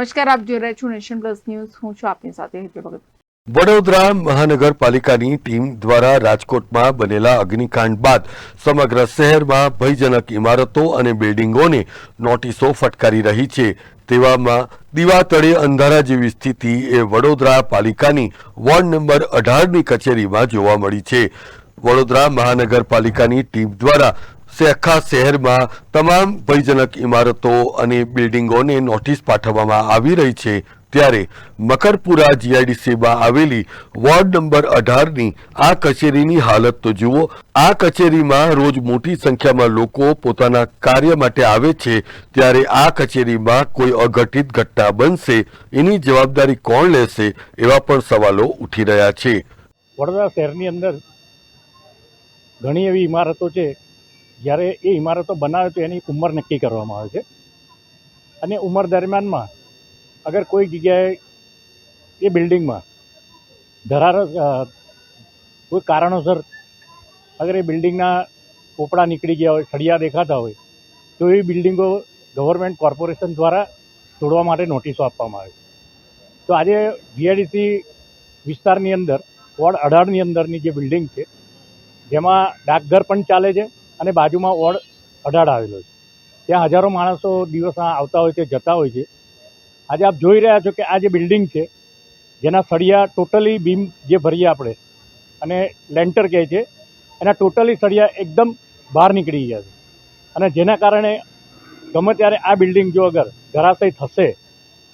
નમસ્કાર, આપ જોઈ રહ્યા છો નેશન પ્લસ ન્યૂઝ. હું છું આપની સાથે હેતલ ભગત. વડોદરા મહાનગરપાલિકાની ટીમ દ્વારા રાજકોટમાં બનેલા અગ્નિકાંડ બાદ સમગ્ર શહેરમાં ભયજનક ઇમારતો અને બિલ્ડિંગોને નોટિસો ફટકારી રહી છે. તેવામાં દીવા તળે અંધારા જેવી સ્થિતિ એ વડોદરા પાલિકાની વોર્ડ નંબર અઢારની કચેરીમાં જોવા મળી છે. વડોદરા મહાનગરપાલિકાની ટીમ દ્વારા આખા શહેરમાં તમામ ભયજનક ઇમારતો અને બિલ્ડિંગોને નોટિસ પાઠવવામાં આવી રહી છે. ત્યારે મકરપુરા જીઆઈડીસીમાં આવેલી વોર્ડ નંબર અઢારની આ કચેરીની હાલત તો જુઓ, આ કચેરીમાં રોજ મોટી સંખ્યામાં લોકો પોતાના કાર્ય માટે આવે છે. ત્યારે આ કચેરીમાં કોઈ અઘટિત ઘટના બનશે, એની જવાબદારી કોણ લેશે, એવા પણ સવાલો ઉઠી રહ્યા છે. વડોદરા શહેરની અંદર ઘણી એવી ઇમારતો છે જ્યારે એ ઇમારતો બનાવે તો એની ઉંમર નક્કી કરવામાં આવે છે. અને ઉંમર દરમિયાનમાં અગર કોઈ જગ્યાએ એ બિલ્ડિંગમાં ધરાર કોઈ કારણોસર અગર એ બિલ્ડિંગના પોપડા નીકળી ગયા હોય, સળિયા દેખાતા હોય, તો એ બિલ્ડિંગો ગવર્મેન્ટ કોર્પોરેશન દ્વારા તોડવા માટે નોટિસો આપવામાં આવે તો આજે જીઆઈડીસી વિસ્તારની અંદર, વોર્ડ અઢારની અંદરની જે બિલ્ડિંગ છે, જેમાં ડાકઘર પણ ચાલે છે અને બાજુમાં વોર્ડ અઢાર આવેલો છે. ત્યાં હજારો માણસો દિવસના આવતા હોય છે, જતા હોય છે. આજે આપ જોઈ રહ્યા છો કે આ જે બિલ્ડિંગ છે, જેના સળિયા ટોટલી બીમ જે ભરીએ આપણે, અને લેન્ટર કહે છે, એના ટોટલી સળિયા એકદમ બહાર નીકળી ગયા છે. અને જેના કારણે ગમે ત્યારે આ બિલ્ડિંગ જો અગર ધરાશય થશે,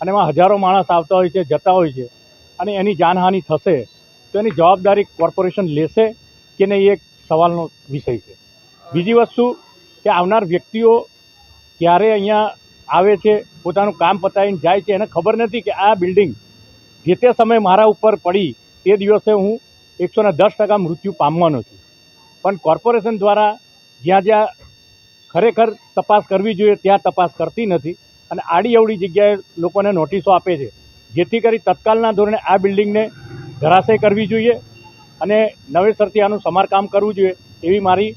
અને એમાં હજારો માણસ આવતા હોય છે, જતા હોય છે, અને એની જાનહાનિ થશે, તો એની જવાબદારી કોર્પોરેશન લેશે કે નહીં એક સવાલનો વિષય છે. બીજી વસ્તુ કે આવનાર વ્યક્તિઓ ક્યારે અહીંયા આવે છે, પોતાનું કામ પતાવીને જાય છે, એને ખબર નથી કે આ બિલ્ડિંગ જે તે સમયે મારા ઉપર પડી, તે દિવસે હું એકસો ને દસ ટકા મૃત્યુ પામવાનો છું. પણ કોર્પોરેશન દ્વારા જ્યાં જ્યાં ખરેખર તપાસ કરવી જોઈએ, ત્યાં તપાસ કરતી નથી. અને આડી અવડી જગ્યાએ લોકોને નોટિસો આપે છે, જેથી કરી તત્કાલના ધોરણે આ બિલ્ડિંગને ધરાશય કરવી જોઈએ અને નવેસરથી આનું સમારકામ કરવું જોઈએ, એવી મારી